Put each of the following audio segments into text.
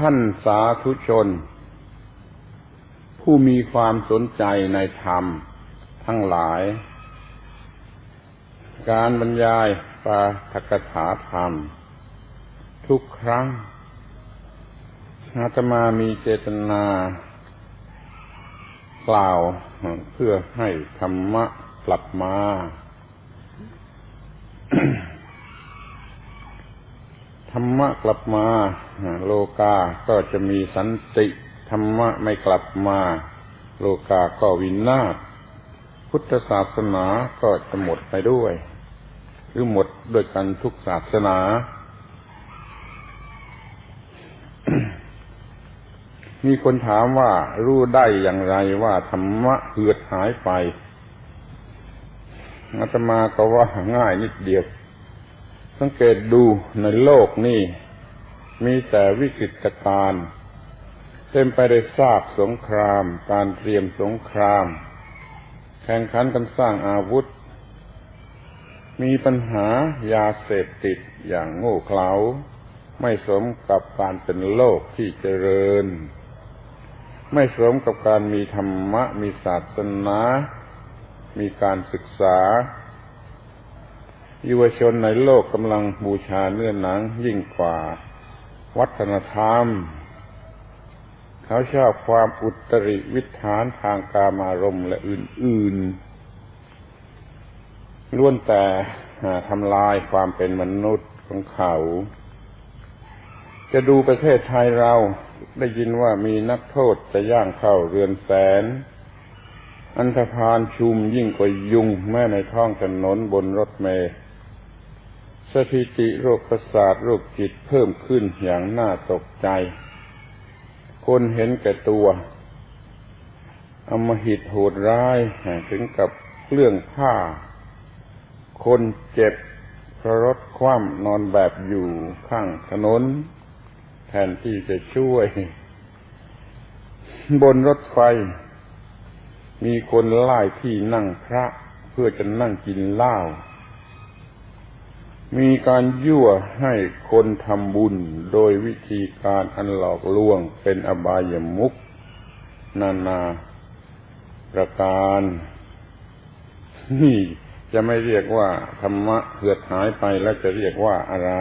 ท่านสาธุชน ผู้มีความสนใจในธรรมทั้งหลาย การบรรยายปาทกถาธรรม ทุกครั้งอาตมามีเจตนากล่าวเพื่อให้ธรรมะกลับมา ธรรมะกลับมาโลกาก็จะมีสันติธรรมะไม่กลับมา โลกาก็วินาศพุทธศาสนาก็จะหมดไปด้วย หรือหมดโดยกันทุกศาสนา มีคนถามว่ารู้ได้อย่างไรว่าธรรมะเหือดหายไปอาตมาก็ว่าง่ายนิดเดียว สังเกตดูในโลกนี่มีแต่วิกฤตการณ์เต็มไปด้วยซากสงคราม การเตรียมสงคราม แข่งขันกันสร้างอาวุธ มีปัญหายาเสพติดอย่างโง่เขลาไม่สมกับการเป็นโลกที่เจริญ ไม่สมกับการมีธรรมะ มีศาสนา มีการศึกษา ยุวชนในโลกกำลังบูชาเนื้อหนังยิ่งกว่า วัฒนธรรม เขาชอบความอุตริวิธานทางกามารมและอื่นๆล้วนแต่ทำลายความเป็นมนุษย์ของเขา จะดูประเทศไทยเราได้ยินว่ามีนักโทษจะย่างเข้าเรือนแสน อันธพาลชุมยิ่งกว่ายุงแม้ในท้องถนนบนรถเมล์ สถิติโรคประสาทโรคจิตเพิ่มขึ้นอย่างน่าตกใจ คนเห็นแก่ตัวอมหิตโหดร้ายถึงกับเครื่องผ้า คนเจ็บพระรถคว่ำนอนแบบอยู่ข้างถนน แทนที่จะช่วย บนรถไฟ มีคนไล่ที่นั่งพระเพื่อจะนั่งกินเหล้า มีการยั่วให้คนทำบุญโดยวิธีการอันหลอกลวงเป็นอบายมุกนานาประการ นี่จะไม่เรียกว่าธรรมะเหือดหายไปแล้วจะเรียกว่าอะไร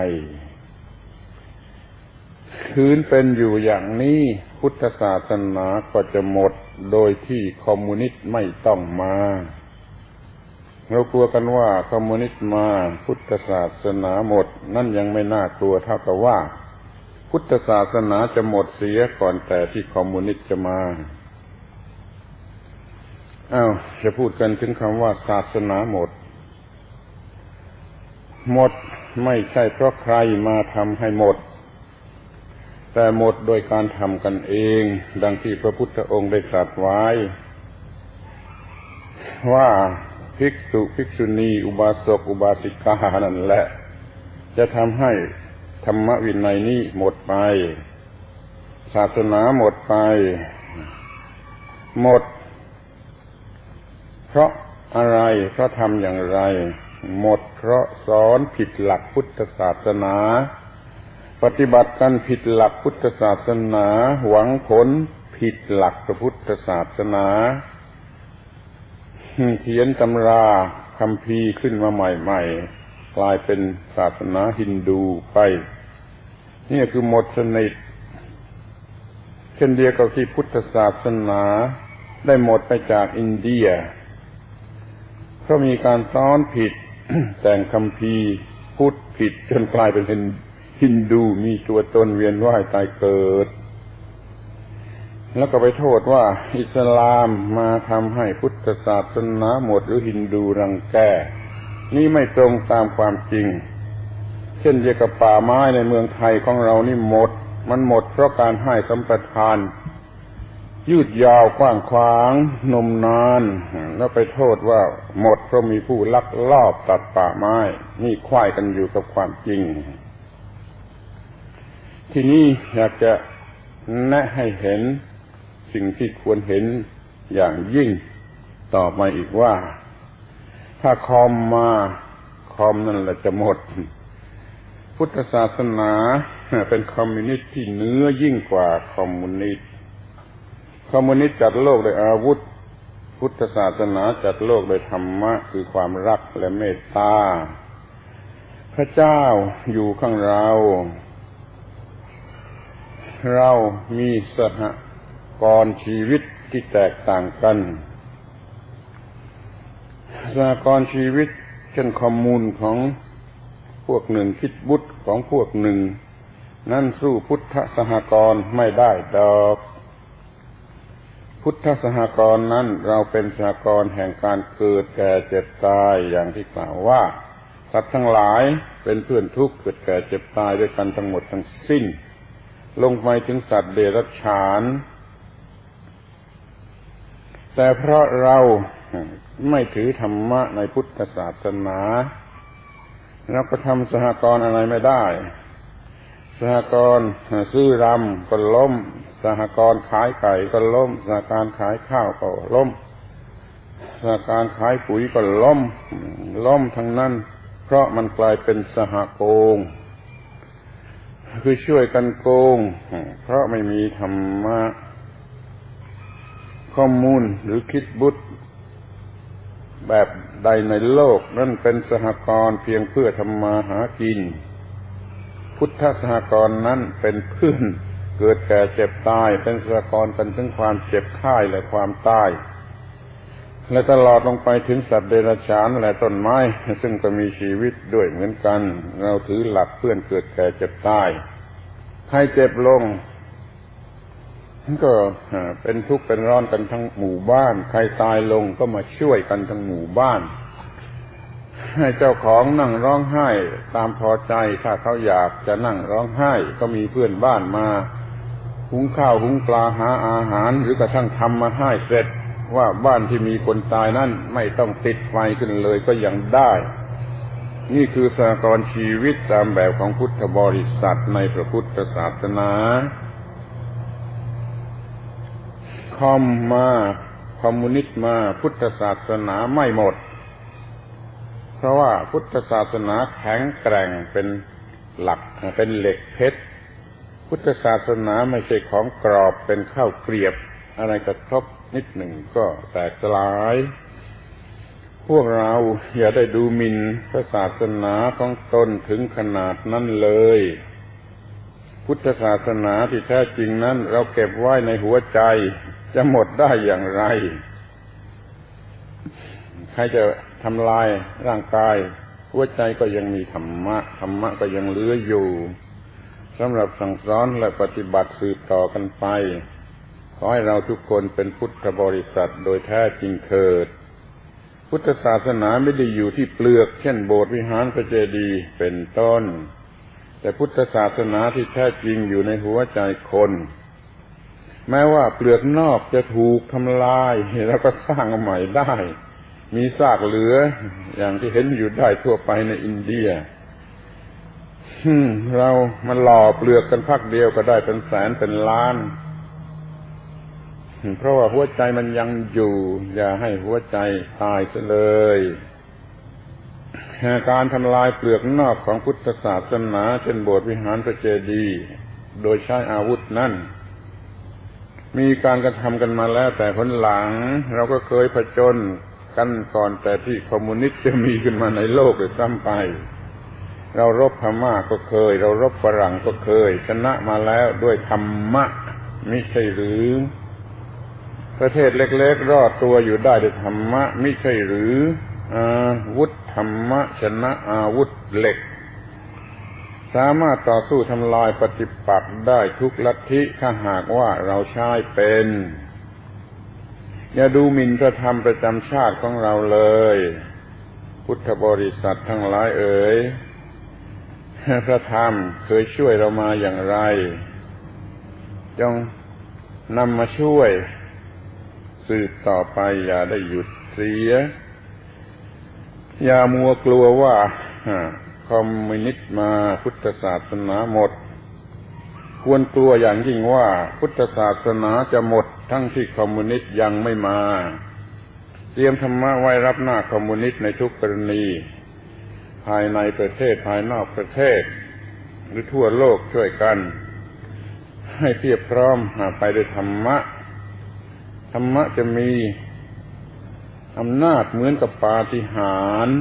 คืนเป็นอยู่อย่างนี้พุทธศาสนาก็จะหมดโดยที่คอมมิวนิสต์ไม่ต้องมา เรากลัวกันว่าคอมมิวนิสต์มาพุทธศาสนาหมด นั่นยังไม่น่ากลัวเท่ากับว่า พุทธศาสนาจะหมดเสียก่อนแต่ที่คอมมิวนิสต์จะมาอา้าวจะพูดกันถึงคำว่าศาสนาหมด หมดไม่ใช่เพราะใครมาทำให้หมด แต่หมดโดยการทำกันเอง ดังที่พระพุทธองค์ได้ตรัสไว้ ว่า ภิกษุภิกษุณี อุบาสกอุบาสิกานั่นแหละ จะทำให้ธรรมวินัยนี้หมดไป ศาสนาหมดไป หมด เพราะอะไรเพราะทำอย่างไร หมดเพราะสอนผิดหลักพุทธศาสนา ปฏิบัติกันผิดหลักพุทธศาสนา หวังผลผิดหลักพระพุทธศาสนา เขียนตำราคำพีขึ้นมาใหม่ ๆ กลายเป็นศาสนาฮินดูไป นี่คือหมดสนิท เช่นเดียวกับที่พุทธศาสนาได้หมดไปจากอินเดีย เพราะมีการซ้อนผิด แต่งคำพีพุทธผิดจนกลายเป็นฮินดูมีตัวตนเวียนว่ายตายเกิด แล้วก็ไปโทษว่าอิสลามมาทำให้พุทธศาสนาหมดหรือฮินดูรังแก นี่ไม่ตรงตามความจริง เช่นเดียวกับป่าไม้ในเมืองไทยของเรานี่หมด มันหมดเพราะการให้สัมปทาน ยืดยาวกว้างขวางนมนาน แล้วไปโทษว่าหมดเพราะมีผู้ลักลอบตัดป่าไม้ นี่ควายกันอยู่กับความจริง ที่นี่อยากจะแนะให้เห็น สิ่งที่ควรเห็นอย่างยิ่งต่อมาอีกว่า ถ้าคอมมาคอมนั่นแหละจะหมด พุทธศาสนาเป็นคอมมิวนิสต์ที่เนื้อยิ่งกว่าคอมมิวนิสต์คอมมิวนิสต์จัดโลกโดยอาวุธ พุทธศาสนาจัดโลกโดยธรรมะ คือความรักและเมตตาพระเจ้าอยู่ข้างเรา เรามีสห กรณ์ชีวิตที่แตกต่างกัน สหกรณ์ชีวิต เช่นคอมมูนของพวกหนึ่งคิดบุตรของพวกหนึ่ง นั่นสู้พุทธสหกรณ์ไม่ได้ดอก พุทธสหกรณ์นั้นเราเป็นสหกรณ์แห่งการเกิดแก่เจ็บตายอย่างที่กล่าวว่าสัตว์ทั้งหลายเป็นเพื่อนทุกข์เกิดแก่เจ็บตายด้วยกันทั้งหมดทั้งสิ้น ลงไปถึงสัตว์เดรัจฉาน แต่เพราะเราไม่ถือธรรมะในพุทธศาสนาเราก็ทำสหกรณ์อะไรไม่ได้ สหกรณ์ซื้อรำก็ล้ม สหกรณ์ขายไก่ก็ล้ม สหการขายข้าวก็ล้ม สหการขายปุ๋ยก็ล้ม ล้มทั้งนั้น เพราะมันกลายเป็นสหโกง คือช่วยกันโกง เพราะไม่มีธรรมะ ข้อมูลหรือคิดบุตร แบบใดในโลกนั่นเป็นสหกรณ์เพียงเพื่อทำมาหากิน พุทธสหกรณ์นั้นเป็นเพื่อนเกิดแก่เจ็บตายเป็นสหกรณ์กันถึงความเจ็บไข้และความตายและตลอดลงไปถึงสัตว์เดรัจฉานและต้นไม้ ซึ่งก็มีชีวิตด้วยเหมือนกัน เราถือหลักเพื่อนเกิดแก่เจ็บตาย ใครเจ็บลง ก็เป็นทุกข์เป็นร้อนกันทั้งหมู่บ้าน ใครตายลงก็มาช่วยกันทั้งหมู่บ้าน ให้เจ้าของนั่งร้องไห้ ตามพอใจถ้าเขาอยากจะนั่งร้องไห้ ก็มีเพื่อนบ้านมา หุงข้าวหุงปลาหาอาหาร หรือกระทั่งทำมาให้เสร็จว่าบ้านที่มีคนตายนั่นไม่ต้องติดไฟขึ้นเลยก็ยังได้ นี่คือสากรชีวิตตามแบบของพุทธบริษัทในพระพุทธศาสนาค อมมาคอมมิวนิสต์มาพุทธศาสนาไม่หมด เพราะว่าพุทธศาสนาแข็งแกร่งเป็นหลักเป็นเหล็กเพชร พุทธศาสนาไม่ใช่ของกรอบเป็นข้าวเกลียบ อะไรกระทบนิดหนึ่งก็แตกสลาย พวกเราอย่าได้ดูหมินพระศาสนาของตนถึงขนาดนั้นเลย พุทธศาสนาที่แท้จริงนั้น เราเก็บไว้ในหัวใจ จะหมดได้อย่างไร ใครจะทำลายร่างกาย หัวใจก็ยังมีธรรมะ ธรรมะก็ยังเหลืออยู่สำหรับสั่งสอนและปฏิบัติสืบต่อกันไป ขอให้เราทุกคนเป็นพุทธบริษัทโดยแท้จริงเถิด พุทธศาสนาไม่ได้อยู่ที่เปลือก เช่นโบสถ์วิหารพระเจดีย์เป็นต้น แต่พุทธศาสนาที่แท้จริงอยู่ในหัวใจคน แม้ว่าเปลือกนอกจะถูกทำลายแล้วก็สร้างใหม่ได้ มีซากเหลือ อย่างที่เห็นอยู่ได้ทั่วไปในอินเดียเรามันหล่อเปลือกกันพักเดียวก็ได้เป็นแสนเป็นล้าน เพราะว่าหัวใจมันยังอยู่ อย่าให้หัวใจตายซะเลยการทำลายเปลือกนอกของพุทธศาสนาเช่นโบสถ์วิหารพระเจดีย์โดยใช้อาวุธนั่น มีการกระทำกันมาแล้ว แต่ผลหลัง เราก็เคยผจญกันก่อนแต่ที่คอมมิวนิสต์จะมีขึ้นมาในโลกเลยซ้ำไป เรารบพม่าก็เคย เรารบฝรั่งก็เคย ชนะมาแล้วด้วยธรรมะมิใช่หรือ ประเทศเล็ก ๆ รอดตัวอยู่ได้ด้วยธรรมะมิใช่หรืออาวุธธรรมะชนะอาวุธเหล็ก สามารถต่อสู้ทำลายปฏิปักษ์ได้ทุกลัทธิถ้าหากว่าเราใช้เป็น อย่าดูหมิ่นพระธรรมประจำชาติของเราเลย พุทธบริษัททั้งหลายเอ๋ยพระธรรมเคยช่วยเรามาอย่างไร จงนำมาช่วย สืบต่อไปอย่าได้หยุดเสีย อย่ามัวกลัวว่า คอมมิวนิสต์มาพุทธศาสนาหมด ควรกลัวอย่างยิ่งว่าพุทธศาสนาจะหมดทั้งที่คอมมิวนิสต์ยังไม่มา เตรียมธรรมะไว้รับหน้าคอมมิวนิสต์ในทุกกรณี ภายในประเทศภายนอกประเทศ หรือทั่วโลกช่วยกัน ให้เพียบพร้อมหาไปด้วยธรรมะ ธรรมะจะมีอำนาจเหมือนกับปาฏิหาริย์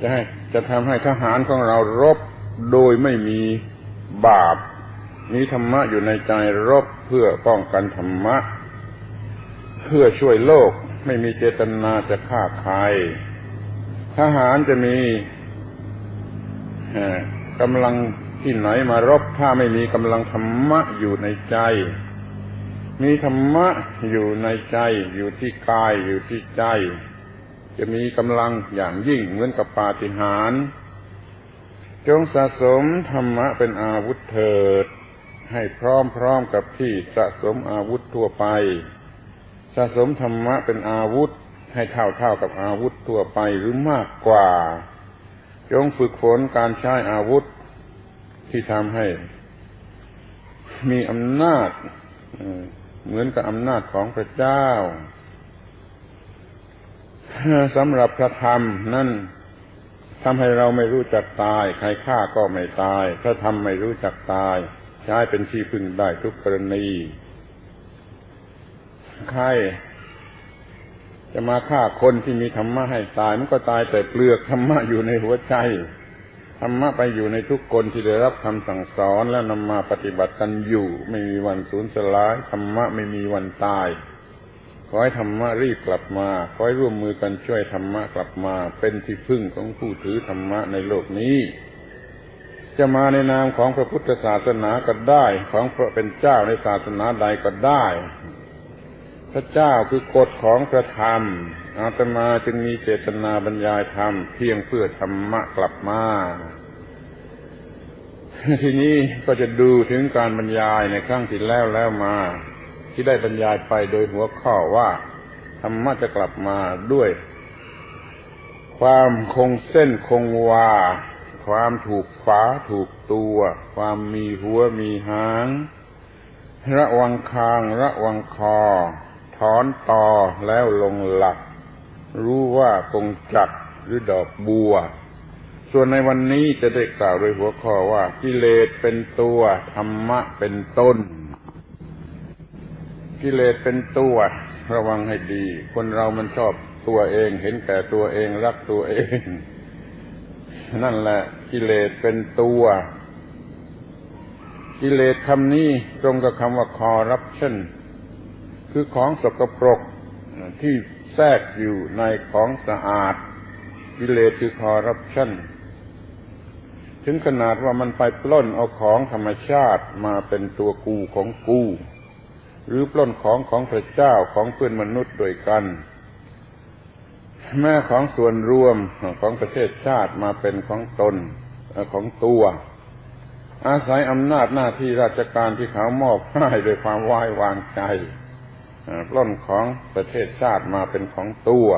จะให้ จะทำให้ทหารของเรารบโดยไม่มีบาปมีธรรมะอยู่ในใจรบเพื่อป้องกันธรรมะ เพื่อช่วยโลกไม่มีเจตนาจะฆ่าใครทหารจะมีกำลังที่ไหนมารบถ้าไม่มีกำลังธรรมะอยู่ในใจ มีธรรมะอยู่ในใจ อยู่ที่กายอยู่ที่ใจ จะมีกำลังอย่างยิ่งเหมือนกับปาฏิหาริย์จงสะสมธรรมะเป็นอาวุธเถิด ให้พร้อมๆกับที่สะสมอาวุธทั่วไป สะสมธรรมะเป็นอาวุธ ให้เท่าๆกับอาวุธทั่วไปหรือมากกว่า จงฝึกฝนการใช้อาวุธที่ทำให้ มีอำนาจเหมือนกับอำนาจของพระเจ้า สำหรับพระธรรมนั่นทำให้เราไม่รู้จักตาย ใครฆ่าก็ไม่ตายถ้าทำไม่รู้จักตาย ใช้เป็นที่พึ่งได้ทุกกรณีใครจะมาฆ่าคนที่มีธรรมะให้ตาย มันก็ตายแต่เปลือกธรรมะอยู่ในหัวใจธรรมะไปอยู่ในทุกคนที่ได้รับคำสั่งสอนแล้วนำมาปฏิบัติกันอยู่ ไม่มีวันสูญสลายธรรมะไม่มีวันตาย ขอให้ธรรมะรีบกลับมา ขอให้ร่วมมือกันช่วยธรรมะกลับมา เป็นที่พึ่งของผู้ถือธรรมะในโลกนี้ จะมาในนามของพระพุทธศาสนาก็ได้ ของพระเป็นเจ้าในศาสนาใดก็ได้ พระเจ้าคือกฎของพระธรรม อาตมาจึงมีเจตนาบรรยายธรรมเพียงเพื่อธรรมะกลับมาทีนี้ก็จะดูถึงการบรรยายในครั้งที่แล้วแล้วมา ที่ได้บรรยายไปโดยหัวข้อว่าธรรมะจะกลับมาด้วย ความคงเส้นคงวา ความถูกฝาถูกตัว ความมีหัวมีหาง ระวังคาง ระวังคอ ถอนต่อแล้วลงหลัก รู้ว่าคงจักหรือดอกบัว ส่วนในวันนี้จะได้กล่าวโดยหัวข้อว่ากิเลสเป็นตัวธรรมะเป็นต้น กิเลสเป็นตัว ระวังให้ดี คนเรามันชอบตัวเอง เห็นแก่ตัวเองรักตัวเอง นั่นแหละ กิเลสเป็นตัว กิเลสคำนี้ตรงกับคำว่าคอรับเช่นคือของสกปรกที่แทรกอยู่ในของสะอาด กิเลสคือคอรับชั่นถึงขนาดว่ามันไปปล้นเอาของธรรมชาติมาเป็นตัวกูของกู หรือปล้นของของพระเจ้าของเพื่อนมนุษย์โดยกัน แม่ของส่วนรวมของประเทศชาติมาเป็นของตนของตัว อาศัยอำนาจหน้าที่ราชการที่เขามอบให้โดยความไว้วางใจปล้นของประเทศชาติมาเป็นของตัว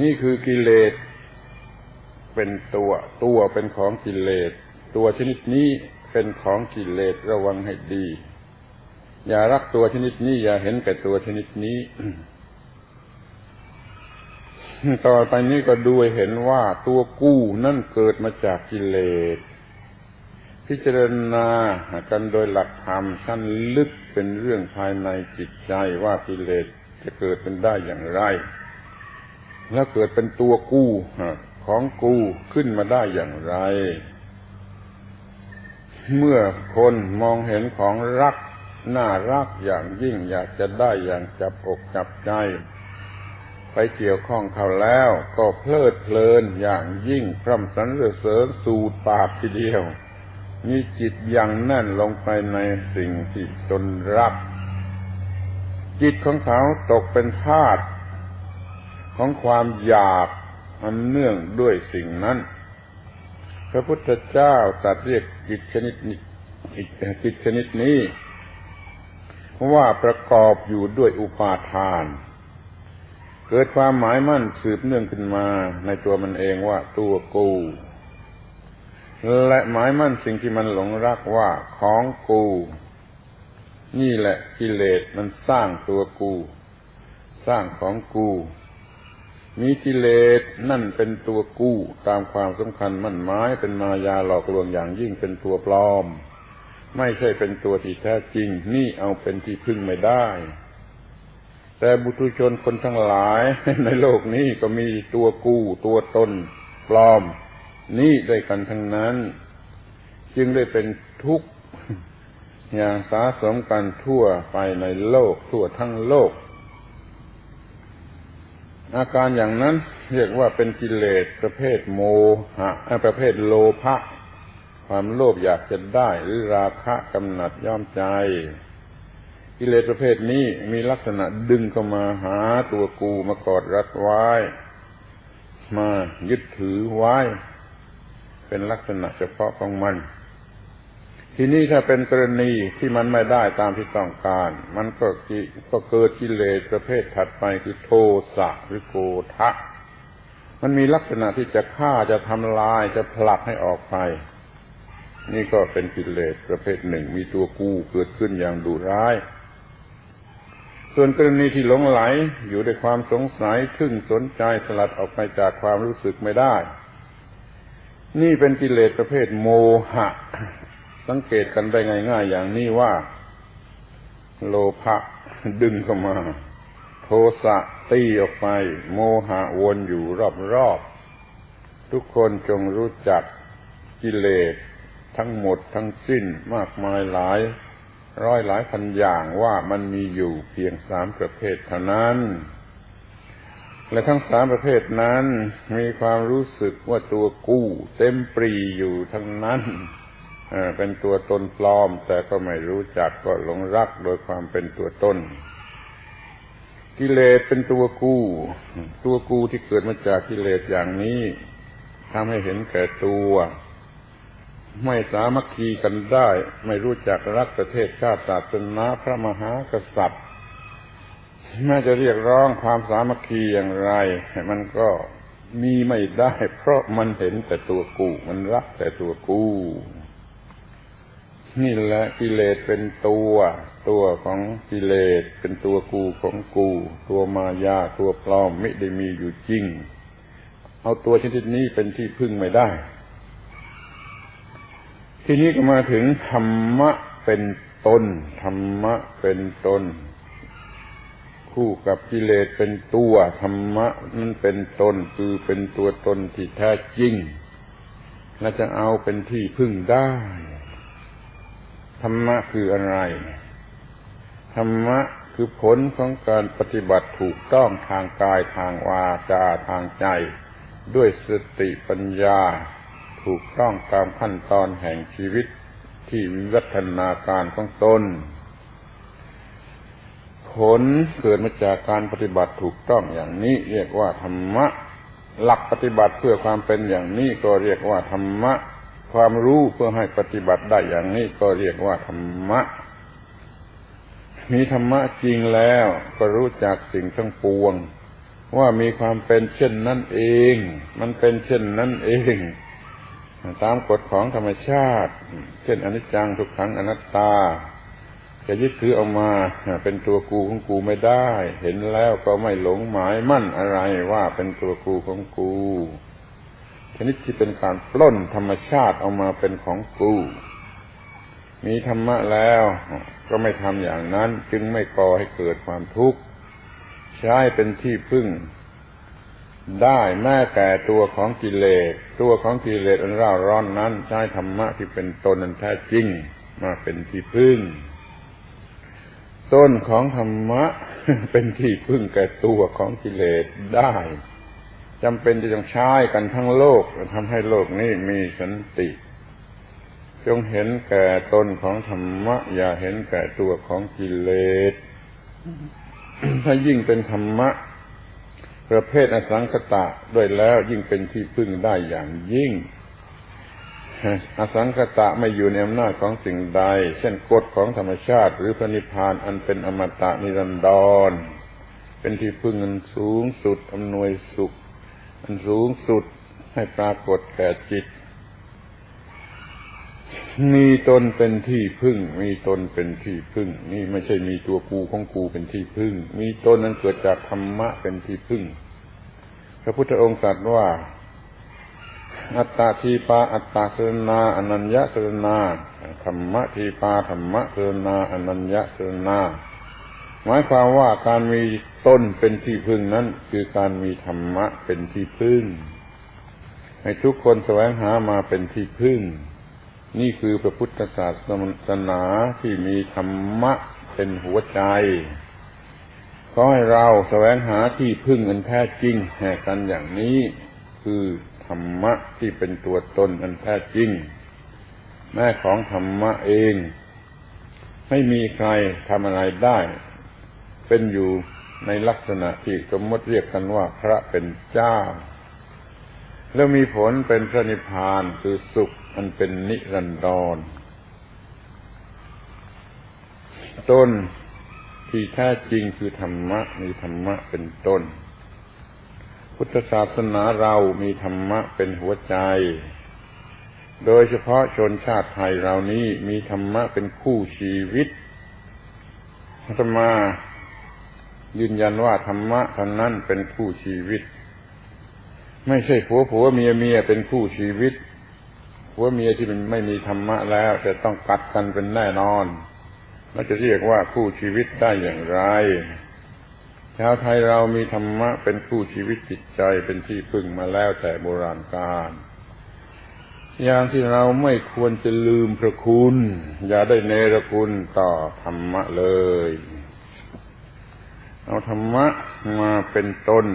นี่คือกิเลสเป็นตัวตัวเป็นของกิเลส ตัวชนิดนี้เป็นของกิเลสระวังให้ดี อย่ารักตัวชนิดนี้ อย่าเห็นแก่ตัวชนิดนี้ ต่อไปนี้ก็ดูเห็นว่าตัวกู้นั่นเกิดมาจากกิเลส พิจารณากันโดยหลักธรรมชั้นลึกเป็นเรื่องภายในจิตใจว่ากิเลสจะเกิดเป็นได้อย่างไร แล้วเกิดเป็นตัวกู้ของกู้ขึ้นมาได้อย่างไร เมื่อคนมองเห็นของรัก น่ารักอย่างยิ่งอยากจะได้อย่างจับอกจับใจ ไปเกี่ยวข้องเขาแล้วก็เพลิดเพลินอย่างยิ่งพร่ำสรรเสริญสูดปากทีเดียว มีจิตยังแน่นลงไปในสิ่งที่ตนรักจิตของเขาตกเป็นทาสของความอยากอันเนื่องด้วยสิ่งนั้น พระพุทธเจ้าตรัสเรียกจิตชนิดนี้จิตชนิดนี้ ว่าประกอบอยู่ด้วยอุปาทาน เกิดความหมายมั่นสืบเนื่องขึ้นมาในตัวมันเองว่าตัวกู และหมายมั่นสิ่งที่มันหลงรักว่าของกู นี่แหละกิเลสมันสร้างตัวกู สร้างของกูมีกิเลสนั่นเป็นตัวกู้ตามความสำคัญมั่นหมายเป็นมายาหลอกลวงอย่างยิ่งเป็นตัวปลอม ไม่ใช่เป็นตัวที่แท้จริง นี่เอาเป็นที่พึ่งไม่ได้ แต่บุตุชนคนทั้งหลายในโลกนี้ก็มีตัวกู้ตัวตนปลอม นี่ด้วยกันทั้งนั้น จึงได้เป็นทุกข์อย่างสาสมกันทั่วไปในโลกทั่วทั้งโลก อาการอย่างนั้นเรียกว่าเป็นกิเลสประเภทโมหะประเภทโลภะ ความโลภอยากจะได้หรือราคะกำหนัดย่อมใจ กิเลสประเภทนี้มีลักษณะดึงเข้ามาหาตัวกูมากอดรัดไว้ มายึดถือไว้ เป็นลักษณะเฉพาะของมัน ทีนี้ถ้าเป็นกรณีที่มันไม่ได้ตามที่ต้องการ มันก็ก็เกิดกิเลสประเภทถัดไปคือโทสะหรือโกทะมันมีลักษณะที่จะฆ่าจะทำลายจะผลักให้ออกไป นี่ก็เป็นกิเลสประเภทหนึ่ง มีตัวกู้เกิดขึ้นอย่างดุร้าย ส่วนกรณีที่หลงไหลอยู่ในความสงสัยทึ่งสนใจสลัดออกไปจากความรู้สึกไม่ได้ นี่เป็นกิเลสประเภทโมหะ สังเกตกันได้ง่าย ๆ อย่างนี้ว่า โลภะดึงเข้ามา โทสะตีออกไป โมหะวนอยู่รอบๆทุกคนจงรู้จักกิเลส ทั้งหมดทั้งสิ้นมากมายหลาย ร้อยหลายพันอย่างว่ามันมีอยู่เพียงสามประเภทเท่านั้น และทั้งสามประเภทนั้นมีความรู้สึกว่าตัวกู้เต็มปรีอยู่ทั้งนั้นเป็นตัวตนปลอม แต่ก็ไม่รู้จักก็หลงรักโดยความเป็นตัวตนกิเลสเป็นตัวกู้ ตัวกู้ที่เกิดมาจากกิเลสอย่างนี้ทำให้เห็นแก่ตัว ไม่สามัคคีกันได้ ไม่รู้จักรักประเทศชาติศาสนาพระมหากษัตริย์แม้จะเรียกร้องความสามัคคีอย่างไร มันก็มีไม่ได้ เพราะมันเห็นแต่ตัวกู มันรักแต่ตัวกู นี่แหละกิเลสเป็นตัว ตัวของกิเลสเป็นตัวกูของกู ตัวมายาตัวปลอมไม่ได้มีอยู่จริง เอาตัวชนิดนี้เป็นที่พึ่งไม่ได้ ทีนี้ก็มาถึงธรรมะเป็นตนธรรมะเป็นตน คู่กับกิเลสเป็นตัวธรรมะนั้นเป็นตนคือเป็นตัวตนที่แท้จริงและจะเอาเป็นที่พึ่งได้ ธรรมะคืออะไร ธรรมะคือผลของการปฏิบัติถูกต้องทางกายทางวาจาทางใจ ด้วยสติปัญญา ถูกต้องตามขั้นตอนแห่งชีวิตที่วิวัฒนาการของตน ผลเกิดมาจากการปฏิบัติถูกต้องอย่างนี้ เรียกว่าธรรมะ หลักปฏิบัติเพื่อความเป็นอย่างนี้ก็เรียกว่าธรรมะ ความรู้เพื่อให้ปฏิบัติได้อย่างนี้ก็เรียกว่าธรรมะ มีธรรมะจริงแล้วก็รู้จักสิ่งทั้งปวง ว่ามีความเป็นเช่นนั้นเอง มันเป็นเช่นนั้นเอง ตามกฎของธรรมชาติ เช่นอนิจจังทุกขังอนัตตา จะยึดถือเอามาเป็นตัวกูของกูไม่ได้ เห็นแล้วก็ไม่หลงหมายมั่นอะไรว่าเป็นตัวกูของกูชนิดที่เป็นการปล้นธรรมชาติเอามาเป็นของกู มีธรรมะแล้วก็ไม่ทำอย่างนั้นจึงไม่ก่อให้เกิดความทุกข์ ใช้เป็นที่พึ่ง ได้แม้แต่ตัวของกิเลส ตัวของกิเลสอันร่าร้อนนั้น ใช้ธรรมะที่เป็นตนนั้นแท้จริง มาเป็นที่พึ่ง ต้นของธรรมะเป็นที่พึ่งแก่ตัวของกิเลสได้จำเป็นจะต้องใช้กันทั้งโลกทำให้โลกนี้มีสันติ จงเห็นแก่ตนของธรรมะ อย่าเห็นแก่ตัวของกิเลสถ้ายิ่งเป็นธรรมะ ประเภทอสังคตะด้วยแล้วยิ่งเป็นที่พึ่งได้อย่างยิ่ง อสังคตะไม่อยู่ในอำนาจของสิ่งใด เช่นกฎของธรรมชาติ หรือพระนิพพานอันเป็นอมตะนิรันดร เป็นที่พึ่งอันสูงสุดอำนวยสุข อันสูงสุดให้ปรากฏแก่จิต มีตนเป็นที่พึ่ง มีตนเป็นที่พึ่ง นี่ไม่ใช่มีตัวกูของกูเป็นที่พึ่ง มีตนนั้นเกิดจากธรรมะเป็นที่พึ่ง พระพุทธองค์ตรัสว่า อัตตาทีปาอัตตาสรนาอนัญญาสรนาธรรมะทีปาธรรมะสรนาอนัญญาสรนาหมายความว่าการมีตนเป็นที่พึ่งนั้น คือการมีธรรมะเป็นที่พึ่ง ให้ทุกคนแสวงหามาเป็นที่พึ่ง นี่คือพระพุทธศาสนาที่มีธรรมะเป็นหัวใจขอให้เราแสวงหาที่พึ่งอันแท้จริงแห่กันอย่างนี้ คือธรรมะที่เป็นตัวตนอันแท้จริง แม่ของธรรมะเอง ไม่มีใครทำอะไรได้ เป็นอยู่ในลักษณะที่สมมติเรียกกันว่าพระเป็นเจ้า แล้วมีผลเป็นพระนิพพานคือสุข อันเป็นนิรันดร ต้นที่แท้จริงคือธรรมะ มีธรรมะเป็นต้น พุทธศาสนาเรามีธรรมะเป็นหัวใจ โดยเฉพาะชนชาติไทยเรานี้มีธรรมะเป็นคู่ชีวิตอาตมายืนยันว่าธรรมะท่านั้นเป็นคู่ชีวิต ไม่ใช่ผัวผัวเมียเมียเป็นคู่ชีวิต ผัวเมียที่มันไม่มีธรรมะแล้ว จะต้องกัดกันเป็นแน่นอนเราจะเรียกว่าคู่ชีวิตได้อย่างไร ชาวไทยเรามีธรรมะเป็นคู่ชีวิตจิตใจเป็นที่พึ่งมาแล้วแต่โบราณกาลอย่างที่เราไม่ควรจะลืมพระคุณ อย่าได้เนรคุณต่อธรรมะเลย เอาธรรมะมาเป็นตน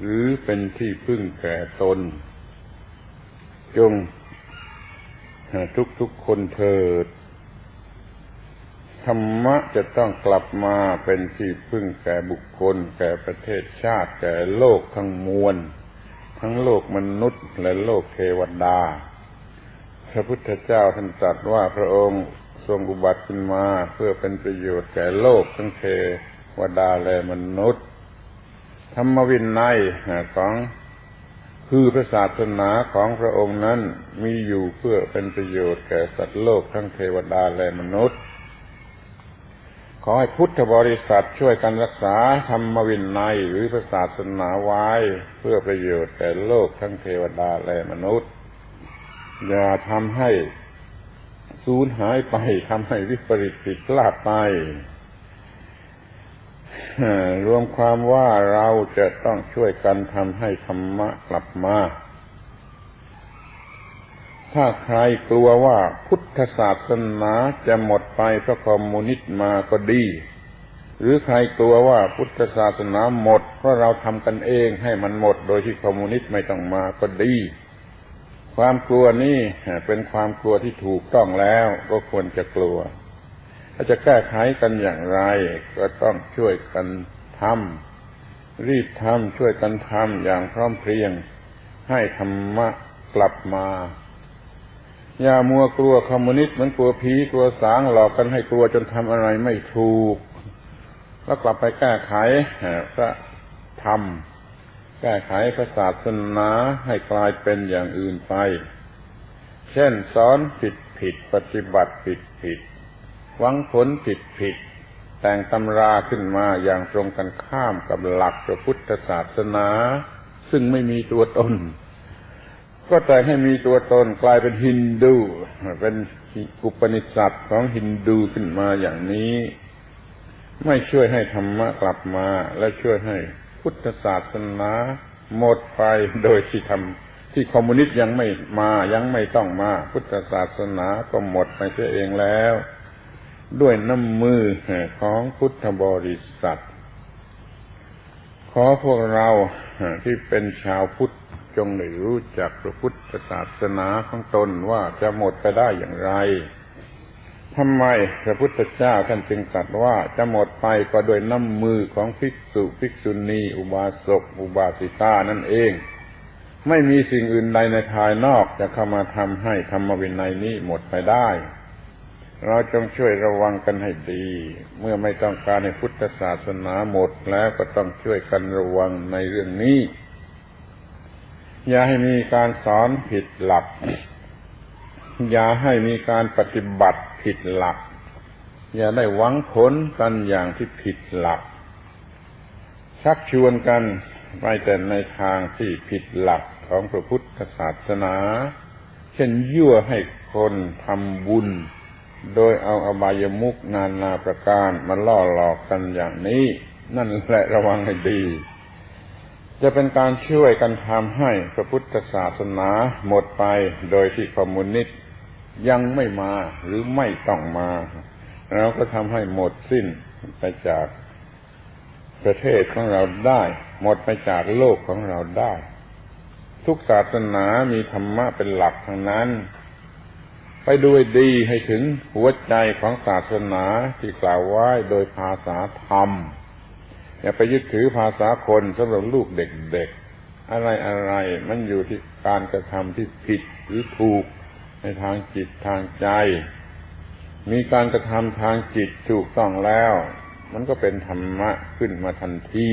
หรือเป็นที่พึ่งแก่ตน จง ทุกๆคนเถิด ธรรมะจะต้องกลับมาเป็นที่พึ่งแก่บุคคล แก่ประเทศชาติ แก่โลกทั้งมวล ทั้งโลกมนุษย์ และโลกเทวดา พระพุทธเจ้าท่านตรัสว่าพระองค์ทรงอุบัติขึ้นมาเพื่อเป็นประโยชน์แก่โลกทั้งเทวดาและมนุษย์ ธรรมวินัยของ คือพระศาสนาของพระองค์นั้นมีอยู่เพื่อเป็นประโยชน์แก่สัตว์โลกทั้งเทวดาและมนุษย์ ขอให้พุทธบริษัทช่วยกันรักษาธรรมวินัยหรือพระศาสนาไว้เพื่อประโยชน์แก่โลกทั้งเทวดาและมนุษย์ อย่าทำให้สูญหายไปทำให้วิปริตผิดพลาดไป รวมความว่าเราจะต้องช่วยกันทำให้ธรรมะกลับมา ถ้าใครกลัวว่าพุทธศาสนาจะหมดไปเพราะคอมมิวนิสต์มาก็ดี หรือใครกลัวว่าพุทธศาสนาหมด เพราะเราทำกันเองให้มันหมด โดยที่คอมมิวนิสต์ไม่ต้องมาก็ดี ความกลัวนี่เป็นความกลัวที่ถูกต้องแล้วก็ควรจะกลัว ถ้าจะแก้ไขกันอย่างไร ก็ต้องช่วยกันทำรีบทำช่วยกันทำอย่างพร้อมเพรียง ให้ธรรมะกลับมา อย่ามัวกลัวคอมมิวนิสต์เหมือนกลัวผีกลัวสางหลอกกันให้กลัวจนทำอะไรไม่ถูก แล้วกลับไปแก้ไขพระธรรม แก้ไขพระศาสนาให้กลายเป็นอย่างอื่นไป เช่นสอนผิดผิดปฏิบัติผิดผิด หวังผลผิดผิด แต่งตำราขึ้นมาอย่างตรงกันข้ามกับหลักพระพุทธศาสนา ซึ่งไม่มีตัวตน ก็แต่ให้มีตัวตนกลายเป็นฮินดู เป็นอุปนิสัตของฮินดูขึ้นมาอย่างนี้ ไม่ช่วยให้ธรรมะกลับมา และช่วยให้พุทธศาสนาหมดไปโดยที่ทำที่คอมมิวนิสต์ยังไม่มายังไม่ต้องมา พุทธศาสนาก็หมดไปเสียเองแล้ว ด้วยน้ำมือของพุทธบริษัท ขอพวกเราที่เป็นชาวพุทธจงได้รู้จักพระพุทธศาสนาของตนว่าจะหมดไปได้อย่างไรทำไมพระพุทธเจ้าท่านจึงตรัสว่าจะหมดไปก็โดยน้ำมือของภิกษุภิกษุณี อุบาสกอุบาสิกานั่นเอง ไม่มีสิ่งอื่นใดในภายนอกจะเข้ามาทำให้ธรรมวินัยนี้หมดไปได้ เราจงช่วยระวังกันให้ดี เมื่อไม่ต้องการให้พุทธศาสนาหมดแล้วก็ต้องช่วยกันระวังในเรื่องนี้ อย่าให้มีการสอนผิดหลัก อย่าให้มีการปฏิบัติผิดหลัก อย่าได้หวังผลกันอย่างที่ผิดหลัก ชักชวนกันไปแต่ในทางที่ผิดหลักของพระพุทธศาสนา เช่นยั่วให้คนทำบุญ โดยเอาอบายมุกนานาประการมาล่อหลอกกันอย่างนี้ นั่นแหละระวังให้ดี จะเป็นการช่วยกันทำให้พระพุทธศาสนาหมดไปโดยที่คอมมิวนิสต์ยังไม่มาหรือไม่ต้องมาเราก็ทำให้หมดสิ้นไปจากประเทศของเราได้ หมดไปจากโลกของเราได้ ทุกศาสนามีธรรมะเป็นหลักทั้งนั้น ไปด้วยดีให้ถึงหัวใจของศาสนาที่กล่าวไว้โดยภาษาธรรม อย่าไปยึดถือภาษาคนสำหรับลูกเด็กๆ อะไรอะไรมันอยู่ที่การกระทำที่ผิดหรือถูกในทางจิตทางใจ มีการกระทำทางจิตถูกต้องแล้ว มันก็เป็นธรรมะขึ้นมาทันที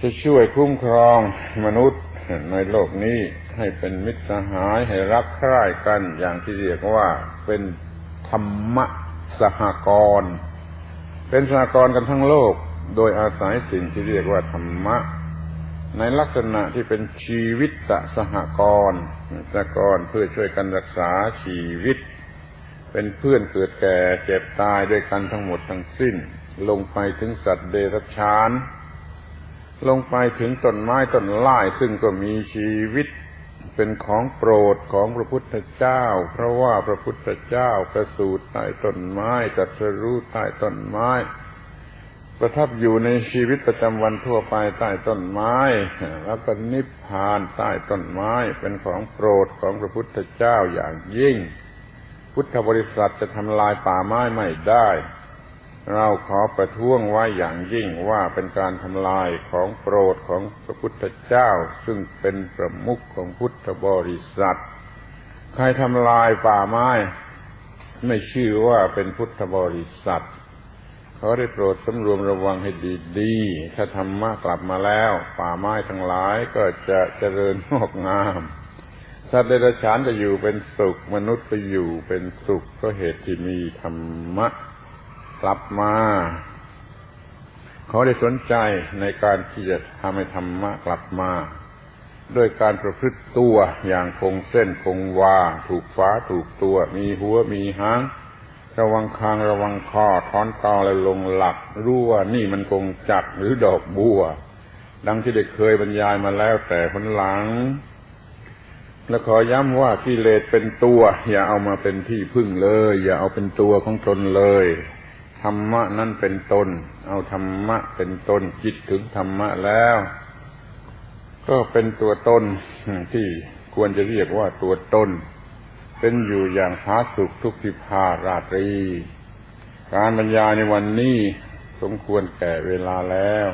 จะช่วยคุ้มครองมนุษย์ ในโลกนี้ให้เป็นมิตรสหายให้รักใคร่กันอย่างที่เรียกว่าเป็นธรรมะสหกรณ์เป็นสหกรณ์กันทั้งโลก โดยอาศัยสิ่งที่เรียกว่าธรรมะ ในลักษณะที่เป็นชีวิตสหกรณ์สหกรณ์เพื่อช่วยกันรักษาชีวิต เป็นเพื่อนเกิดแก่เจ็บตายด้วยกันทั้งหมดทั้งสิ้น ลงไปถึงสัตว์เดรัจฉาน ลงไปถึงต้นไม้ต้นไม้ซึ่งก็มีชีวิตเป็นของโปรดของพระพุทธเจ้า เพราะว่าพระพุทธเจ้าประสูติใต้ต้นไม้จัดสรู้ใต้ต้นไม้ ประทับอยู่ในชีวิตประจำวันทั่วไปใต้ต้นไม้ แล้วก็นิพพานใต้ต้นไม้เป็นของโปรดของพระพุทธเจ้าอย่างยิ่ง พุทธบริษัทจะทำลายป่าไม้ไม่ได้ เราขอประท้วงไว้อย่างยิ่งว่าเป็นการทำลายของโปรดของพระพุทธเจ้า ซึ่งเป็นประมุขของพุทธบริษัท ใครทำลายป่าไม้ ไม่ชื่อว่าเป็นพุทธบริษัทขอได้โปรดสำรวมระวังให้ดีๆ ถ้าธรรมะกลับมาแล้ว ป่าไม้ทั้งหลายก็จะเจริญงอกงามสัตว์เดรัจฉานจะอยู่เป็นสุขมนุษย์ก็อยู่เป็นสุขก็เหตุที่มีธรรมะ กลับมา เขาได้สนใจในการที่จะทำให้ธรรมะกลับมา ด้วยการประพฤติตัวอย่างคงเส้นคงวา ถูกฟ้าถูกตัว มีหัวมีหางระวังคางระวังคอทอนตอและลงหลักรู้ว่านี่มันคงจักหรือดอกบัว ดังที่ได้เคยบรรยายมาแล้วแต่ผลหลัง และขอย้ำว่ากิเลสเป็นตัว อย่าเอามาเป็นที่พึ่งเลย อย่าเอาเป็นตัวของตนเลย ธรรมะนั้นเป็นตน เอาธรรมะเป็นตนจิตถึงธรรมะแล้ว ก็เป็นตัวตนที่ควรจะเรียกว่าตัวตน เป็นอยู่อย่างพาสุขทุกทิพาราตรี การบรรยายในวันนี้สมควรแก่เวลาแล้ว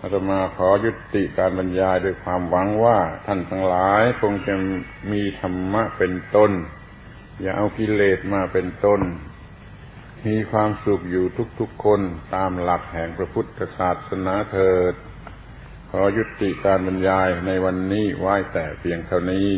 อาตมาขอยุติการบรรยายด้วยความหวังว่าท่านทั้งหลายคงจะมีธรรมะเป็นต้นอย่าเอากิเลสมาเป็นต้น มีความสุขอยู่ทุกๆคนตามหลักแห่งพระพุทธศาสนาเถิด ขอยุติการบรรยายในวันนี้ไว้แต่เพียงเท่านี้